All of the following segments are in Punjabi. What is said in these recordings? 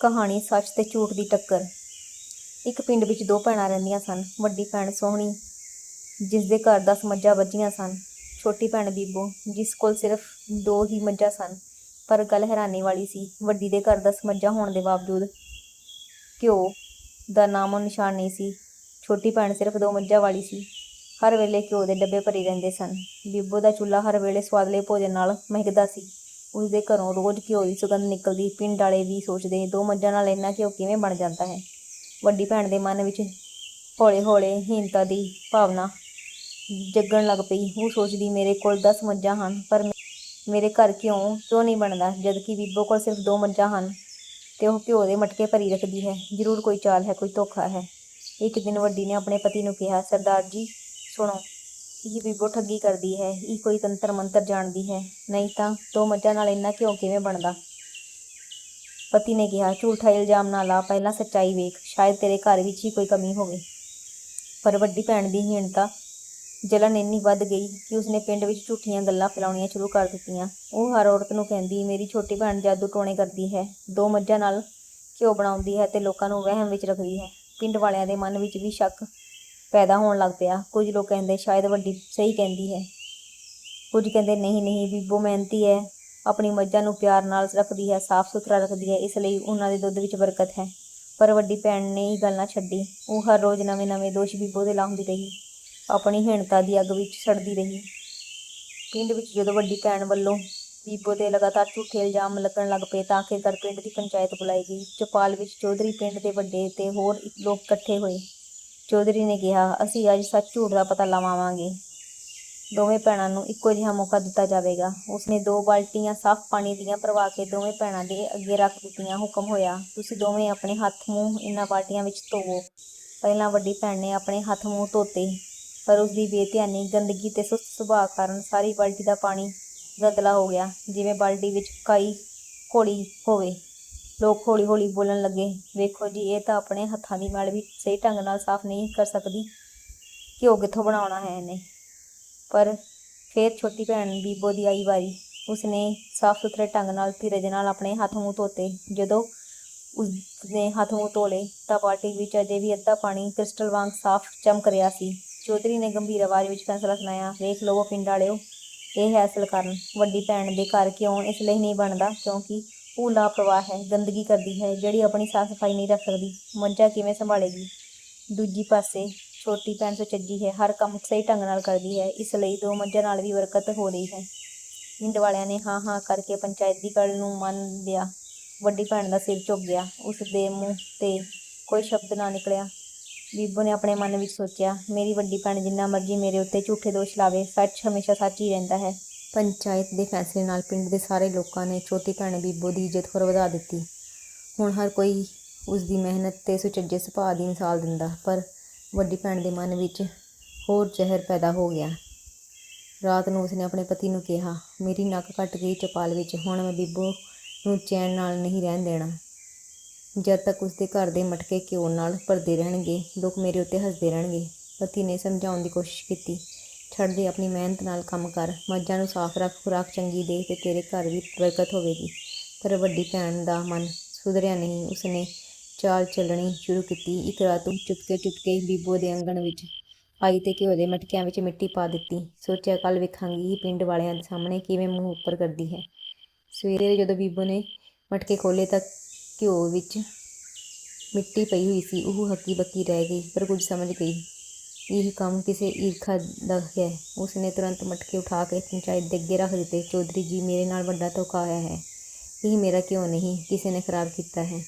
ਕਹਾਣੀ ਸੱਚ ਤੇ ਝੂਠ ਦੀ ਟੱਕਰ। ਇੱਕ ਪਿੰਡ ਵਿੱਚ ਦੋ ਭੈਣਾਂ ਰਹਿੰਦੀਆਂ ਸਨ, ਵੱਡੀ ਭੈਣ ਸੋਹਣੀ ਜਿਸ ਦੇ ਘਰ 10 ਮੱਝਾਂ ਵੱਝੀਆਂ ਸਨ, ਛੋਟੀ ਭੈਣ ਬੀਬੋ, ਜਿਸ ਕੋਲ ਸਿਰਫ ਦੋ ਹੀ ਮੱਝਾਂ ਸਨ, ਪਰ ਗੱਲ ਹੈਰਾਨੀ ਵਾਲੀ ਸੀ, ਵੱਡੀ ਦੇ ਘਰ 10 ਮੱਝਾਂ ਹੋਣ ਦੇ ਬਾਵਜੂਦ ਘਿਓ ਦਾ ਨਾਮੋ ਨਿਸ਼ਾਨ ਨਹੀਂ ਸੀ, ਛੋਟੀ ਭੈਣ ਸਿਰਫ ਦੋ ਮੱਝਾਂ ਵਾਲੀ ਸੀ। ਹਰ ਵੇਲੇ ਘਿਓ ਦੇ ਡੱਬੇ ਭਰੇ ਰਹਿੰਦੇ ਸਨ। ਬੀਬੋ ਦਾ ਚੁੱਲ੍ਹਾ ਹਰ ਵੇਲੇ ਸਵਾਦਲੇ ਭੋਜਨ ਨਾਲ ਮਹਿਕਦਾ ਸੀ। ਉਸ ਦੇ ਘਰੋਂ ਰੋਜ਼ ਘਿਓ ਦੀ ਸੁਗੰਧ ਨਿਕਲਦੀ ਪਿੰਡ ਵਾਲੇ ਵੀ ਸੋਚਦੇ ਦੋ ਮੱਝਾਂ ਨਾਲ ਇੰਨਾ ਘਿਓ ਕਿਵੇਂ ਬਣ ਜਾਂਦਾ ਹੈ? ਵੱਡੀ ਭੈਣ ਦੇ ਮਨ ਵਿੱਚ ਹੌਲੇ ਹੌਲੇ ਹੀਨਤਾ ਦੀ ਭਾਵਨਾ ਜਗਣ ਲੱਗ ਪਈ। ਉਹ ਸੋਚਦੀ, ਮੇਰੇ ਕੋਲ 10 ਮੱਝਾਂ ਹਨ, ਪਰ ਮੇਰੇ ਘਰ ਘਿਓ ਕਿਉਂ ਨਹੀਂ ਬਣਦਾ? ਜਦਕਿ ਬੀਬੋ ਕੋਲ ਸਿਰਫ ਦੋ ਮੱਝਾਂ ਹਨ, ਤੇ ਉਹ ਘਿਓ ਦੇ ਮਟਕੇ ਭਰੀ ਰੱਖਦੀ ਹੈ। ਜ਼ਰੂਰ ਕੋਈ ਚਾਲ ਹੈ, ਕੋਈ ਧੋਖਾ ਹੈ। ਇੱਕ ਦਿਨ ਵੱਡੀ ਨੇ ਆਪਣੇ ਪਤੀ ਨੂੰ ਕਿਹਾ, ਸਰਦਾਰ ਜੀ, ਸੁਣੋ ਇਹ ਬੀਬੋ ਠੱਗੀ ਕਰਦੀ ਹੈ, ਇਹ ਕੋਈ ਤੰਤਰ ਮੰਤਰ ਜਾਣਦੀ ਹੈ। ਨਹੀਂ ਤਾਂ ਦੋ ਮੱਝਾਂ ਨਾਲ ਇੰਨਾ ਘਿਓ ਕਿਵੇਂ ਬਣਦਾ? ਪਤੀ ਨੇ ਕਿਹਾ, ਝੂਠਾ ਇਲਜ਼ਾਮ ਨਾ ਲਾ, ਪਹਿਲਾਂ ਸੱਚਾਈ ਵੇਖ। ਸ਼ਾਇਦ ਤੇਰੇ ਘਰ ਵਿੱਚ ਹੀ ਕੋਈ ਕਮੀ ਹੋਵੇ। ਪਰ ਵੱਡੀ ਭੈਣ ਦੀ ਹੀਣਤਾ ਜਲਨ ਇੰਨੀ ਵੱਧ ਗਈ ਕਿ ਉਸਨੇ ਪਿੰਡ ਵਿੱਚ ਝੂਠੀਆਂ ਗੱਲਾਂ ਫੈਲਾਉਣੀਆਂ ਸ਼ੁਰੂ ਕਰ ਦਿੱਤੀਆਂ। ਉਹ ਹਰ ਔਰਤ ਨੂੰ ਕਹਿੰਦੀ, ਮੇਰੀ ਛੋਟੀ ਭੈਣ ਜਾਦੂ ਟੋਣੇ ਕਰਦੀ ਹੈ। ਦੋ ਮੱਝਾਂ ਨਾਲ ਘਿਓ ਬਣਾਉਂਦੀ ਹੈ ਤੇ ਲੋਕਾਂ ਨੂੰ ਵਹਿਮ ਵਿੱਚ ਰੱਖਦੀ ਹੈ। ਪਿੰਡ ਵਾਲਿਆਂ ਦੇ ਮਨ ਵਿੱਚ ਵੀ ਸ਼ੱਕ ਪੈਦਾ ਹੋਣ ਲੱਗ ਪਿਆ। ਕੁਝ ਲੋਕ ਕਹਿੰਦੇ, ਸ਼ਾਇਦ ਵੱਡੀ ਸਹੀ ਕਹਿੰਦੀ ਹੈ। ਕੁਝ ਕਹਿੰਦੇ, ਨਹੀਂ ਨਹੀਂ, ਬੀਬੋ, ਮਿਹਨਤੀ ਹੈ। ਆਪਣੀ ਮੱਝਾਂ ਨੂੰ ਪਿਆਰ ਨਾਲ ਰੱਖਦੀ ਹੈ, ਸਾਫ਼ ਸੁਥਰਾ ਰੱਖਦੀ ਹੈ। ਇਸ ਲਈ ਉਹਨਾਂ ਦੇ ਦੁੱਧ ਵਿੱਚ ਬਰਕਤ ਹੈ। ਪਰ ਵੱਡੀ ਭੈਣ ਨੇ ਇਹ ਗੱਲ ਨਾ ਛੱਡੀ। ਉਹ ਹਰ ਰੋਜ਼ ਨਵੇਂ-ਨਵੇਂ ਦੋਸ਼ ਬੀਬੋ ਦੇ ਲਾਉਂਦੀ ਰਹੀ। ਆਪਣੀ ਹੀਣਤਾ ਦੀ ਅੱਗ ਵਿੱਚ ਸੜਦੀ ਰਹੀ। ਪਿੰਡ ਵਿੱਚ ਜਦੋਂ ਵੱਡੀ ਭੈਣ ਵੱਲੋਂ ਬੀਬੋ ਤੇ ਲਗਾਤਾਰ ਝੂਠੇ ਇਲਜ਼ਾਮ ਲੱਗਣ ਲੱਗ ਪਏ, ਤਾਂ ਆਖਿਰਕਾਰ ਪਿੰਡ ਦੀ ਪੰਚਾਇਤ ਬੁਲਾਈ ਗਈ। ਚੌਪਾਲ ਵਿੱਚ ਚੌਧਰੀ ਪਿੰਡ ਦੇ ਵੱਡੇ ਤੇ ਹੋਰ ਲੋਕ ਇਕੱਠੇ ਹੋਏ। ਚੌਧਰੀ ਨੇ ਕਿਹਾ, ਅਸੀਂ ਅੱਜ ਸੱਚ ਝੂਠ ਦਾ ਪਤਾ ਲਵਾਵਾਂਗੇ। ਦੋਵੇਂ ਭੈਣਾਂ ਨੂੰ ਇੱਕੋ ਜਿਹਾ ਮੌਕਾ ਦਿੱਤਾ ਜਾਵੇਗਾ। ਉਸਨੇ ਦੋ ਬਾਲਟੀਆਂ ਸਾਫ਼ ਪਾਣੀ ਦੀਆਂ ਭਰਵਾ ਕੇ ਦੋਵੇਂ ਭੈਣਾਂ ਦੇ ਅੱਗੇ ਰੱਖ ਦਿੱਤੀਆਂ। ਹੁਕਮ ਹੋਇਆ, ਤੁਸੀਂ ਦੋਵੇਂ ਆਪਣੇ ਹੱਥ, ਮੂੰਹ ਇਹਨਾਂ ਬਾਲਟੀਆਂ ਵਿੱਚ ਧੋਵੋ। ਪਹਿਲਾਂ ਵੱਡੀ ਭੈਣ ਨੇ ਆਪਣੇ ਹੱਥ, ਮੂੰਹ ਧੋਤੇ, ਪਰ ਉਸ ਦੀ ਬੇਧਿਆਨੀ, ਗੰਦਗੀ ਤੇ ਸੁਸਤ ਸੁਭਾਅ ਕਾਰਨ ਸਾਰੀ ਬਾਲਟੀ ਦਾ ਪਾਣੀ ਗੰਦਲਾ ਹੋ ਗਿਆ, ਜਿਵੇਂ ਬਾਲਟੀ ਵਿੱਚ ਕਾਈ ਘੋਲੀ ਹੋਵੇ। ਲੋਕ ਹੌਲੀ ਹੌਲੀ ਬੋਲਣ ਲੱਗੇ, ਵੇਖੋ ਜੀ, ਇਹ ਤਾਂ ਆਪਣੇ ਹੱਥਾਂ ਦੀ ਮੈਲ ਵੀ ਸਹੀ ਢੰਗ ਨਾਲ ਸਾਫ਼ ਨਹੀਂ ਕਰ ਸਕਦੀ। ਘਿਓ ਕਿੱਥੋਂ ਬਣਾਉਣਾ ਹੈ ਇਹਨੇ? ਪਰ ਫਿਰ ਛੋਟੀ ਭੈਣ ਬੀਬੋ ਦੀ ਆਈ ਵਾਰੀ। ਉਸਨੇ ਸਾਫ਼ ਸੁਥਰੇ ਢੰਗ ਨਾਲ ਧੀਰਜ ਨਾਲ ਆਪਣੇ ਹੱਥ ਮੂੰਹ ਧੋਤੇ। ਜਦੋਂ ਉਸਨੇ ਹੱਥ ਮੂੰਹ ਧੋਲੇ ਤਾਂ ਬਾਲਟੀ ਵਿੱਚ ਅਜੇ ਵੀ ਅੱਧਾ ਪਾਣੀ ਕ੍ਰਿਸਟਲ ਵਾਂਗ ਸਾਫ਼ ਚਮਕ ਰਿਹਾ ਸੀ। ਚੌਧਰੀ ਨੇ ਗੰਭੀਰ ਆਵਾਜ਼ ਵਿੱਚ ਫੈਸਲਾ ਸੁਣਾਇਆ, ਵੇਖ ਲਵੋ ਪਿੰਡ ਵਾਲਿਓ, ਇਹ ਹੈ ਅਸਲ ਕਾਰਨ। ਵੱਡੀ ਭੈਣ ਦੇ ਘਰ ਕਿਉਂ ਇਸ ਲਈ ਨਹੀਂ ਬਣਦਾ? ਕਿਉਂਕਿ ਉਹ ਲਾਪਰਵਾਹ ਹੈ, ਗੰਦਗੀ ਕਰਦੀ ਹੈ, ਜਿਹੜੀ ਆਪਣੀ ਸਾਫ਼ ਸਫ਼ਾਈ ਨਹੀਂ ਰੱਖ ਸਕਦੀ। ਮੱਝਾਂ ਕਿਵੇਂ ਸੰਭਾਲੇਗੀ? ਦੂਜੀ ਪਾਸੇ ਛੋਟੀ ਭੈਣ ਸੁਚੱਜੀ ਹੈ, ਹਰ ਕੰਮ ਸਹੀ ਢੰਗ ਨਾਲ ਕਰਦੀ ਹੈ, ਇਸ ਲਈ ਦੋ ਮੱਝਾਂ ਨਾਲ ਵੀ ਬਰਕਤ ਹੋ ਰਹੀ ਹੈ। ਪਿੰਡ ਵਾਲਿਆਂ ਨੇ ਹਾਂ ਹਾਂ ਕਰਕੇ ਪੰਚਾਇਤ ਦੀ ਗੱਲ ਨੂੰ ਮੰਨ ਲਿਆ। ਵੱਡੀ ਭੈਣ ਦਾ ਸਿਰ ਝੁਕ ਗਿਆ। ਉਸ ਦੇ ਮੂੰਹ ਤੇ ਕੋਈ ਸ਼ਬਦ ਨਾ ਨਿਕਲਿਆ। ਬੀਬੋ ਨੇ ਆਪਣੇ ਮਨ ਵਿੱਚ ਸੋਚਿਆ, ਮੇਰੀ ਵੱਡੀ ਭੈਣ ਜਿੰਨਾ ਮਰਜ਼ੀ ਮੇਰੇ ਉੱਤੇ ਝੂਠੇ ਦੋਸ਼ ਲਾਵੇ, ਸੱਚ ਹਮੇਸ਼ਾ ਸੱਚ ਹੀ ਰਹਿੰਦਾ ਹੈ। ਪੰਚਾਇਤ ਦੇ ਫੈਸਲੇ ਨਾਲ ਪਿੰਡ ਦੇ ਸਾਰੇ ਲੋਕਾਂ ਨੇ ਛੋਟੀ ਭੈਣ ਬੀਬੋ ਦੀ ਇੱਜ਼ਤ ਹੋਰ ਵਧਾ ਦਿੱਤੀ। ਹੁਣ ਹਰ ਕੋਈ ਉਸ ਦੀ ਮਿਹਨਤ ਤੇ ਸੁਚੱਜੇ ਸੁਭਾਅ ਦੀ ਮਿਸਾਲ ਦਿੰਦਾ, ਪਰ ਵੱਡੀ ਭੈਣ ਦੇ ਮਨ ਵਿੱਚ ਹੋਰ ਜ਼ਹਿਰ ਪੈਦਾ ਹੋ ਗਿਆ। ਰਾਤ ਨੂੰ ਉਸਨੇ ਆਪਣੇ ਪਤੀ ਨੂੰ ਕਿਹਾ, ਮੇਰੀ ਨੱਕ ਕੱਟ ਗਈ ਚਪਾਲ ਵਿੱਚ, ਹੁਣ ਮੈਂ ਬੀਬੋ ਨੂੰ ਚੈਨ ਨਾਲ ਨਹੀਂ ਰਹਿਣ ਦੇਣਾ। ਜਦ ਤੱਕ ਉਸਦੇ ਘਰ ਦੇ ਮਟਕੇ ਘਿਓ ਨਾਲ ਭਰਦੇ ਰਹਿਣਗੇ, ਲੋਕ ਮੇਰੇ ਉੱਤੇ ਹੱਸਦੇ ਰਹਿਣਗੇ। ਪਤੀ ਨੇ ਸਮਝਾਉਣ ਦੀ ਕੋਸ਼ਿਸ਼ ਕੀਤੀ ਛੱਡ ਦੇ, ਆਪਣੀ ਮਿਹਨਤ ਨਾਲ ਕੰਮ ਕਰ। ਮੱਝਾਂ ਨੂੰ ਸਾਫ਼ ਰੱਖ, ਖੁਰਾਕ ਚੰਗੀ ਦੇ ਤੇ ਤੇਰੇ ਘਰ ਵੀ ਬਰਕਤ ਹੋਵੇਗੀ। ਪਰ ਵੱਡੀ ਭੈਣ ਦਾ ਮਨ ਸੁਧਰਿਆ ਨਹੀਂ। ਉਸਨੇ ਚਾਲ ਚੱਲਣੀ ਸ਼ੁਰੂ ਕੀਤੀ। ਇੱਕ ਰਾਤ ਨੂੰ ਚੁਪਕੇ ਚੁਪਕੇ ਬੀਬੋ ਦੇ ਅੰਗਣ ਵਿੱਚ ਆਈ ਤੇ ਘਿਓ ਦੇ ਮਟਕਿਆਂ ਵਿੱਚ ਮਿੱਟੀ ਪਾ ਦਿੱਤੀ। ਸੋਚਿਆ ਕੱਲ ਵੇਖਾਂਗੀ ਇਹ ਪਿੰਡ ਵਾਲਿਆਂ ਦੇ ਸਾਹਮਣੇ ਕਿਵੇਂ ਮੂੰਹ ਉੱਪਰ ਕਰਦੀ ਹੈ। ਸਵੇਰੇ ਜਦੋਂ ਬੀਬੋ ਨੇ ਮਟਕੇ ਖੋਲੇ ਤਾਂ ਘਿਓ ਵਿੱਚ ਮਿੱਟੀ ਪਈ ਹੋਈ ਸੀ। ਉਹ ਹੱਕੀ ਬੱਕੀ ਰਹਿ ਗਈ, ਪਰ ਕੁਝ ਸਮਝ ਗਈ। ਇਹ ਕੰਮ ਕਿਸੇ ਈਰਖਾ ਦਾ ਹੈ। ਉਸ ਨੇ ਤੁਰੰਤ ਮਟਕੇ ਉਠਾ ਕੇ ਪੰਚਾਇਤ ਦੇ ਅੱਗੇ ਰੱਖ ਦਿੱਤੇ। ਚੌਧਰੀ ਜੀ ਮੇਰੇ ਨਾਲ ਵੱਡਾ ਧੋਖਾ ਹੋਇਆ ਹੈ। ਇਹ ਮੇਰਾ ਕਿਉਂ ਨਹੀਂ? ਕਿਸੇ ਨੇ ਖਰਾਬ ਕੀਤਾ ਹੈ।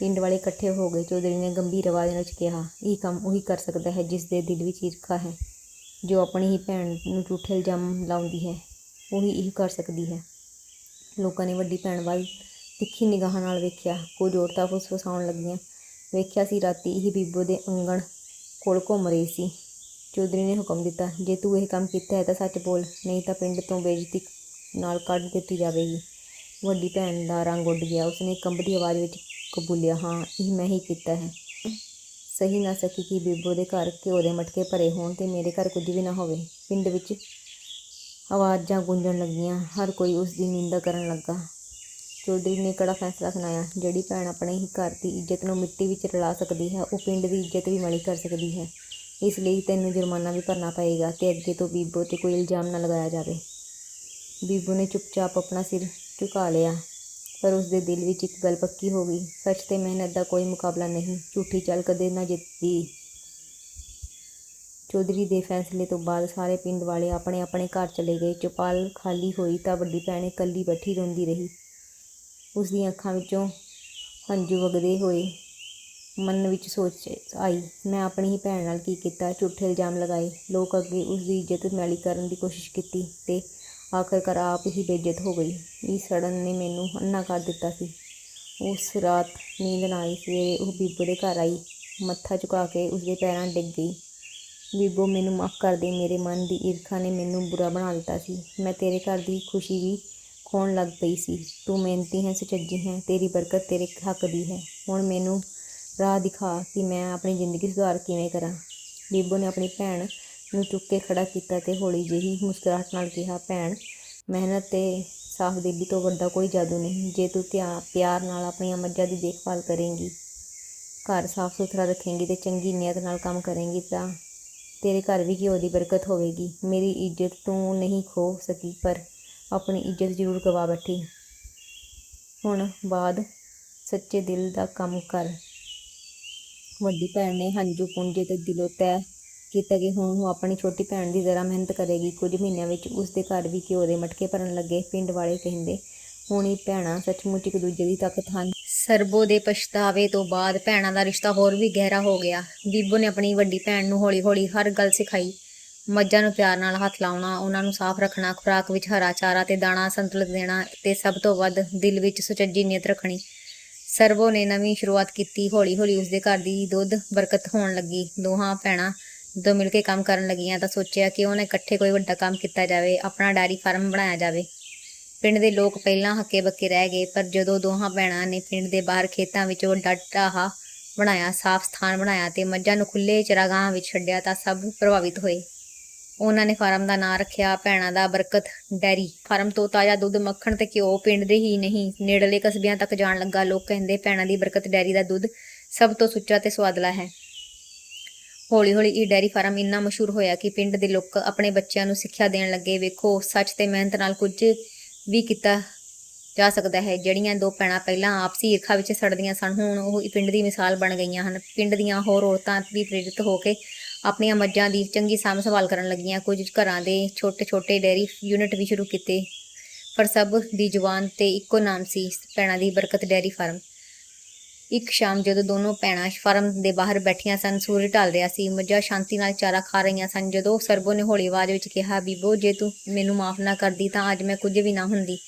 ਪਿੰਡ ਵਾਲੇ ਇਕੱਠੇ ਹੋ ਗਏ। ਚੌਧਰੀ ਨੇ ਗੰਭੀਰ ਆਵਾਜ਼ ਵਿੱਚ ਕਿਹਾ, ਇਹ ਕੰਮ ਉਹੀ ਕਰ ਸਕਦਾ ਹੈ ਜਿਸ ਦੇ ਦਿਲ ਵਿੱਚ ਈਰਖਾ ਹੈ, ਜੋ ਆਪਣੀ ਹੀ ਭੈਣ ਨੂੰ ਝੂਠੇ ਇਲਜ਼ਾਮ ਲਾਉਂਦੀ ਹੈ। ਉਹੀ ਇਹ ਕਰ ਸਕਦੀ ਹੈ। ਲੋਕਾਂ ਨੇ ਵੱਡੀ ਭੈਣ ਵੱਲ ਤਿੱਖੀ ਨਿਗਾਹ ਨਾਲ ਵੇਖਿਆ। ਕੁਝ ਔਰਤਾਂ ਫੁਸਫੁਸਾਉਣ ਲੱਗੀਆਂ। ਵੇਖਿਆ ਸੀ ਰਾਤੀ ਇਹ ਬੀਬੋ ਦੇ ਅੰਗਣ ਕੋਲ ਘੁੰਮ ਰਹੀ ਸੀ। ਚੌਧਰੀ ਨੇ ਹੁਕਮ ਦਿੱਤਾ, ਜੇ ਤੂੰ ਇਹ ਕੰਮ ਕੀਤਾ ਹੈ ਤਾਂ ਸੱਚ ਬੋਲ, ਨਹੀਂ ਤਾਂ ਪਿੰਡ ਤੋਂ ਬੇਇੱਜ਼ਤੀ ਨਾਲ ਕੱਢ ਦਿੱਤੀ ਜਾਵੇਗੀ। ਵੱਡੀ ਭੈਣ ਦਾ ਰੰਗ ਉੱਡ ਗਿਆ। ਉਸਨੇ ਕੰਬਦੀ ਆਵਾਜ਼ ਵਿੱਚ ਕਬੂਲਿਆ, ਹਾਂ, ਇਹ ਮੈਂ ਹੀ ਕੀਤਾ ਹੈ। ਸਹੀ ਨਾ ਸਕੀ ਕਿ ਬੀਬੋ ਦੇ ਘਰ ਘਿਓ ਦੇ ਮਟਕੇ ਭਰੇ ਹੋਣ ਤੇ ਮੇਰੇ ਘਰ ਕੁਝ ਵੀ ਨਾ ਹੋਵੇ। ਪਿੰਡ ਵਿੱਚ ਆਵਾਜ਼ਾਂ ਗੂੰਜਣ ਲੱਗੀਆਂ। ਹਰ ਕੋਈ ਉਸ ਦੀ ਨਿੰਦਾ ਕਰਨ ਲੱਗਾ। ਚੌਧਰੀ ਨੇ ਕੜਾ ਫੈਸਲਾ ਸੁਣਾਇਆ? ਜਿਹੜੀ ਭੈਣ ਆਪਣੇ ਹੀ ਘਰ ਦੀ ਇੱਜ਼ਤ ਨੂੰ ਮਿੱਟੀ ਵਿੱਚ ਰਲਾ ਸਕਦੀ ਹੈ, ਉਹ ਪਿੰਡ ਦੀ ਇੱਜ਼ਤ ਵੀ ਮਲੀ ਕਰ ਸਕਦੀ ਹੈ। ਇਸ ਲਈ ਤੈਨੂੰ ਜੁਰਮਾਨਾ ਵੀ ਭਰਨਾ ਪਏਗਾ ਤੇ ਅੱਗੇ ਤੋਂ ਬੀਬੋ ਤੇ ਕੋਈ ਇਲਜ਼ਾਮ ਨਾ ਲਗਾਇਆ ਜਾਵੇ। ਬੀਬੋ ਨੇ ਚੁੱਪਚਾਪ ਆਪਣਾ ਸਿਰ ਝੁਕਾ ਲਿਆ, ਪਰ ਉਸ ਦੇ ਦਿਲ ਵਿੱਚ ਇੱਕ ਗੱਲ ਪੱਕੀ ਹੋ ਗਈ। ਸੱਚ ਤੇ ਮਿਹਨਤ ਦਾ ਕੋਈ ਮੁਕਾਬਲਾ ਨਹੀਂ। ਝੂਠੀ ਚੱਲ ਕਦੇ ਨਾ ਜਿੱਤਦੀ। ਚੌਧਰੀ ਦੇ ਫੈਸਲੇ ਤੋਂ ਬਾਅਦ ਸਾਰੇ ਪਿੰਡ ਵਾਲੇ ਆਪਣੇ ਆਪਣੇ ਘਰ ਚਲੇ ਗਏ। ਚੁਪਾਲ ਖਾਲੀ ਹੋਈ ਤਾਂ ਵੱਡੀ ਭੈਣ ਇਕੱਲੀ ਬੈਠੀ ਰੋਂਦੀ ਰਹੀ। ਉਸ ਦੀਆਂ ਅੱਖਾਂ ਵਿੱਚੋਂ ਹੰਝੂ ਵਗਦੇ ਹੋਏ ਮਨ ਵਿੱਚ ਸੋਚ ਆਈ, ਮੈਂ ਆਪਣੀ ਹੀ ਭੈਣ ਨਾਲ ਕੀ ਕੀਤਾ? ਝੂਠੇ ਇਲਜ਼ਾਮ ਲਗਾਏ। ਲੋਕ ਅੱਗੇ ਉਸ ਦੀ ਇੱਜ਼ਤ ਮੈਲੀ ਕਰਨ ਦੀ ਕੋਸ਼ਿਸ਼ ਕੀਤੀ ਤੇ ਆਖਰਕਾਰ ਆਪ ਹੀ ਬੇਇੱਜ਼ਤ ਹੋ ਗਈ। ਇਸ ਸੜਨ ਨੇ ਮੈਨੂੰ ਅੰਨਾ ਕਰ ਦਿੱਤਾ ਸੀ। ਉਸ ਰਾਤ ਨੀਂਦ ਨਾ ਆਈ। ਸਵੇਰੇ ਉਹ ਬੀਬੋ ਦੇ ਘਰ ਆਈ। ਮੱਥਾ ਝੁਕਾ ਕੇ ਉਸਦੇ ਪੈਰਾਂ ਡਿੱਗ ਗਈ। ਬੀਬੋ ਮੈਨੂੰ ਮਾਫ ਕਰ ਦੇ। ਮੇਰੇ ਮਨ ਦੀ ਈਰਖਾ ਨੇ ਮੈਨੂੰ ਬੁਰਾ ਬਣਾ ਦਿੱਤਾ ਸੀ। ਮੈਂ ਤੇਰੇ ਘਰ ਦੀ ਖੁਸ਼ੀ ਵੀ ਖੋਣ ਲੱਗ ਪਈ ਸੀ? ਤੂੰ ਮਿਹਨਤੀ ਹੈ, ਸੁਚੱਜੀ ਹੈ, ਤੇਰੀ ਬਰਕਤ ਤੇਰੇ ਹੱਕ ਦੀ ਹੈ। ਹੁਣ ਮੈਨੂੰ ਰਾਹ ਦਿਖਾ ਕਿ ਮੈਂ ਆਪਣੀ ਜ਼ਿੰਦਗੀ ਸੁਧਾਰ ਕਿਵੇਂ ਕਰਾਂ। ਬੀਬੋ ਨੇ ਆਪਣੀ ਭੈਣ ਨੂੰ ਚੁੱਕ ਕੇ ਖੜਾ ਕੀਤਾ ਤੇ ਹੌਲੀ ਜਿਹੀ ਮੁਸਕਰਾਹਟ ਨਾਲ ਕਿਹਾ, ਭੈਣ, ਮਿਹਨਤ ਤੇ ਸਾਫ਼ ਦਿਲੀ ਤੋਂ ਵੱਡਾ ਕੋਈ ਜਾਦੂ ਨਹੀਂ। ਜੇ ਤੂੰ ਧਿਆ, ਪਿਆਰ ਨਾਲ ਆਪਣੀਆਂ ਮੱਝਾਂ ਦੀ ਦੇਖਭਾਲ ਕਰੇਂਗੀ, ਘਰ ਸਾਫ਼ ਸੁਥਰਾ ਰੱਖੇਂਗੀ ਤੇ ਚੰਗੀ ਨੀਅਤ ਨਾਲ ਕੰਮ ਕਰੇਂਗੀ, ਤਾਂ ਤੇਰੇ ਘਰ ਵੀ ਘਿਓ ਦੀ ਬਰਕਤ ਹੋਵੇਗੀ। ਮੇਰੀ ਇੱਜ਼ਤ ਤੂੰ ਨਹੀਂ ਖੋ ਸਕੀ, ਪਰ ਆਪਣੀ ਇੱਜ਼ਤ ਜ਼ਰੂਰ ਗਵਾ ਬੈਠੀ। ਹੁਣ ਬਾਅਦ ਸੱਚੇ ਦਿਲ ਦਾ ਕੰਮ ਕਰ। ਵੱਡੀ ਭੈਣ ਨੇ ਹੰਝੂ ਪੁੰਝੇ ਤੇ ਦਿਲੋਂ ਤੈਅ ਕੀਤਾ ਕਿ ਹੁਣ ਉਹ ਆਪਣੀ ਛੋਟੀ ਭੈਣ ਦੀ ਜ਼ਰਾ ਮਿਹਨਤ ਕਰੇਗੀ। ਕੁਝ ਮਹੀਨਿਆਂ ਵਿੱਚ ਉਸ ਦੇ ਘਰ ਵੀ ਘਿਓ ਦੇ ਮਟਕੇ ਭਰਨ ਲੱਗੇ। ਪਿੰਡ ਵਾਲੇ ਕਹਿੰਦੇ, ਹੁਣ ਹੀ ਭੈਣਾਂ ਸੱਚਮੁੱਚ ਇੱਕ ਦੂਜੇ ਦੀ ਤਾਕਤ ਹਨ। ਸਰਬੋ ਦੇ ਪਛਤਾਵੇ ਤੋਂ ਬਾਅਦ ਭੈਣਾਂ ਦਾ ਰਿਸ਼ਤਾ ਹੋਰ ਵੀ ਗਹਿਰਾ ਹੋ ਗਿਆ। ਬੀਬੋ ਨੇ ਆਪਣੀ ਵੱਡੀ ਭੈਣ ਨੂੰ ਹੌਲੀ-ਹੌਲੀ ਹਰ ਗੱਲ ਸਿਖਾਈ। ਮੱਝਾਂ ਨੂੰ ਪਿਆਰ ਨਾਲ ਹੱਥ ਲਾਉਣਾ, ਉਹਨਾਂ ਨੂੰ ਸਾਫ਼ ਰੱਖਣਾ, ਖੁਰਾਕ ਵਿੱਚ ਹਰਾ ਚਾਰਾ ਤੇ ਦਾਣਾ ਸੰਤੁਲਿਤ ਦੇਣਾ ਤੇ ਸਭ ਤੋਂ ਵੱਧ ਦਿਲ ਵਿੱਚ ਸੁਚੱਜੀ ਨੀਅਤ ਰੱਖਣੀ। ਸਰਵੋ ਨੇ ਨਵੀਂ ਸ਼ੁਰੂਆਤ ਕੀਤੀ, ਹੌਲੀ-ਹੌਲੀ ਉਸਦੇ ਘਰ ਦੀ ਦੁੱਧ ਬਰਕਤ ਹੋਣ ਲੱਗੀ। ਦੋਹਾਂ ਭੈਣਾਂ ਜਦੋਂ ਮਿਲ ਕੇ ਕੰਮ ਕਰਨ ਲੱਗੀਆਂ ਤਾਂ ਸੋਚਿਆ ਕਿ ਉਹਨੇ ਇਕੱਠੇ ਕੋਈ ਵੱਡਾ ਕੰਮ ਕੀਤਾ ਜਾਵੇ, ਆਪਣਾ ਡੈਰੀ ਫਾਰਮ ਬਣਾਇਆ ਜਾਵੇ। ਪਿੰਡ ਦੇ ਲੋਕ ਪਹਿਲਾਂ ਹੱਕੇ ਬੱਕੇ ਰਹਿ ਗਏ, ਪਰ ਜਦੋਂ ਦੋਹਾਂ ਭੈਣਾਂ ਨੇ ਪਿੰਡ ਦੇ ਬਾਹਰ ਖੇਤਾਂ ਵਿੱਚ ਵੱਡਾ ਢਾਹਾ ਬਣਾਇਆ, ਸਾਫ਼ ਸਥਾਨ ਬਣਾਇਆ ਤੇ ਮੱਝਾਂ ਨੂੰ ਖੁੱਲੇ ਚਰਾਗਾਹਾਂ ਵਿੱਚ ਛੱਡਿਆ ਤਾਂ ਸਭ ਪ੍ਰਭਾਵਿਤ ਹੋਏ। ਉਹਨਾਂ ਨੇ ਫਾਰਮ ਦਾ ਨਾਂ ਰੱਖਿਆ, ਭੈਣਾਂ ਦਾ ਬਰਕਤ, ਡੈਰੀ। ਫਾਰਮ ਤੋਂ ਤਾਜ਼ਾ ਦੁੱਧ ਮੱਖਣ ਤੇ ਘਿਓ ਪਿੰਡ ਦੇ ਹੀ ਨਹੀਂ। ਨੇੜਲੇ ਕਸਬਿਆਂ ਤੱਕ ਜਾਣ ਲੱਗਾ ਲੋਕ ਕਹਿੰਦੇ, ਭੈਣਾਂ ਦੀ ਬਰਕਤ ਡੈਰੀ ਦਾ ਦੁੱਧ ਸਭ ਤੋਂ ਸੁੱਚਾ ਤੇ ਸਵਾਦਲਾ ਹੈ। ਹੌਲੀ-ਹੌਲੀ ਇਹ ਡੈਰੀ ਫਾਰਮ ਇੰਨਾ ਮਸ਼ਹੂਰ ਹੋਇਆ ਕਿ ਪਿੰਡ ਦੇ ਲੋਕ ਆਪਣੇ ਬੱਚਿਆਂ ਨੂੰ ਸਿੱਖਿਆ ਦੇਣ ਲੱਗੇ। ਵੇਖੋ, ਸੱਚ ਤੇ ਮਿਹਨਤ ਨਾਲ ਕੁਝ ਵੀ ਕੀਤਾ ਜਾ ਸਕਦਾ ਹੈ, ਜਿਹੜੀਆਂ ਦੋ ਭੈਣਾਂ ਪਹਿਲਾਂ ਆਪਸੀ ਈਰਖਾ ਵਿੱਚ ਸੜਦੀਆਂ ਸਨ, ਹੁਣ ਉਹ ਪਿੰਡ ਦੀ ਮਿਸਾਲ ਬਣ ਗਈਆਂ ਹਨ। ਪਿੰਡ ਦੀਆਂ ਹੋਰ ਔਰਤਾਂ ਵੀ ਪ੍ਰੇਰਿਤ ਹੋ ਕੇ ਆਪਣੀਆਂ ਮੱਝਾਂ ਦੀ ਚੰਗੀ ਸਾਂਭ ਸੰਭਾਲ ਕਰਨ ਲੱਗੀਆਂ। ਕੁਝ ਘਰਾਂ ਦੇ ਛੋਟੇ-ਛੋਟੇ ਡੈਰੀ ਯੂਨਿਟ ਵੀ ਸ਼ੁਰੂ ਕੀਤੇ। ਪਰ ਸਭ ਦੀ ਜ਼ੁਬਾਨ ਤੇ ਇੱਕੋ ਨਾਮ ਸੀ, ਭੈਣਾਂ ਦੀ ਬਰਕਤ ਡੈਰੀ ਫਾਰਮ। ਇੱਕ ਸ਼ਾਮ ਜਦੋਂ ਦੋਨੋਂ ਭੈਣਾਂ ਫਾਰਮ ਦੇ ਬਾਹਰ ਬੈਠੀਆਂ ਸਨ, ਸੂਰਜ ਢਲ ਰਿਹਾ ਸੀ, ਮੱਝਾਂ ਸ਼ਾਂਤੀ ਨਾਲ ਚਾਰਾ ਖਾ ਰਹੀਆਂ ਸਨ। ਜਦੋਂ ਸਰਬੋ ਨੇ ਹੌਲੀ ਆਵਾਜ਼ ਵਿੱਚ ਕਿਹਾ, ਬੀਬੋ, ਜੇ ਤੂੰ ਮੈਨੂੰ ਮਾਫ ਨਾ ਕਰਦੀ ਤਾਂ ਅੱਜ ਮੈਂ ਕੁਝ ਵੀ ਨਾ ਹੁੰਦੀ।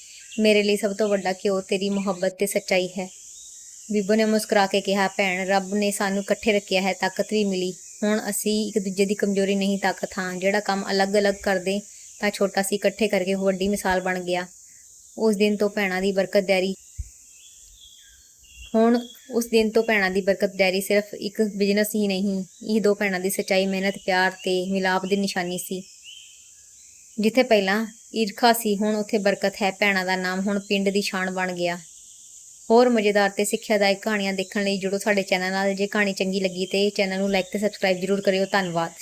ਮੇਰੇ ਲਈ ਸਭ ਤੋਂ ਵੱਡਾ ਘਿਓ ਤੇਰੀ ਮੁਹੱਬਤ ਤੇ ਸੱਚਾਈ ਹੈ। ਬੀਬੋ ਨੇ ਮੁਸਕਰਾ ਕੇ ਕਿਹਾ, ਭੈਣ, ਰੱਬ ਨੇ ਸਾਨੂੰ ਇਕੱਠੇ ਰੱਖਿਆ ਹੈ, ਤਾਕਤ ਵੀ ਮਿਲੀ। ਹੁਣ ਅਸੀਂ ਇੱਕ ਦੂਜੇ ਦੀ ਕਮਜ਼ੋਰੀ ਨਹੀਂ ਤਾਕਤ ਹਾਂ। ਜਿਹੜਾ ਕੰਮ ਅਲੱਗ-ਅਲੱਗ ਕਰਦੇ, ਤਾਂ ਛੋਟਾ ਸੀ, ਇਕੱਠੇ ਕਰਕੇ ਉਹ ਵੱਡੀ ਮਿਸਾਲ ਬਣ ਗਿਆ। ਉਸ ਦਿਨ ਤੋਂ ਭੈਣਾਂ ਦੀ ਬਰਕਤ ਡੈਰੀ ਹੁਣ ਉਸ ਦਿਨ ਤੋਂ ਭੈਣਾਂ ਦੀ ਬਰਕਤ ਡੈਰੀ ਸਿਰਫ ਇੱਕ ਬਿਜ਼ਨਸ ਹੀ ਨਹੀਂ, ਇਹ ਦੋ ਭੈਣਾਂ ਦੀ ਸੱਚਾਈ, ਮਿਹਨਤ, ਪਿਆਰ ਤੇ ਮਿਲਾਪ ਦੀ ਨਿਸ਼ਾਨੀ ਸੀ। ਜਿੱਥੇ ਪਹਿਲਾਂ ਈਰਖਾ ਸੀ, ਹੁਣ ਉੱਥੇ ਬਰਕਤ ਹੈ। ਭੈਣਾਂ ਦਾ ਨਾਮ ਹੁਣ ਪਿੰਡ ਦੀ ਸ਼ਾਨ ਬਣ ਗਿਆ। ਹੋਰ ਮਜ਼ੇਦਾਰ ਤੇ ਸਿੱਖਿਆਦਾਇਕ ਕਹਾਣੀਆਂ ਦੇਖਣ ਲਈ ਜੁੜੋ ਸਾਡੇ ਚੈਨਲ ਨਾਲ। ਜੇ ਕਹਾਣੀ ਚੰਗੀ ਲੱਗੀ ਤੇ ਚੈਨਲ ਨੂੰ ਲਾਈਕ ਤੇ ਸਬਸਕ੍ਰਾਈਬ ਜ਼ਰੂਰ ਕਰਿਓ। ਧੰਨਵਾਦ।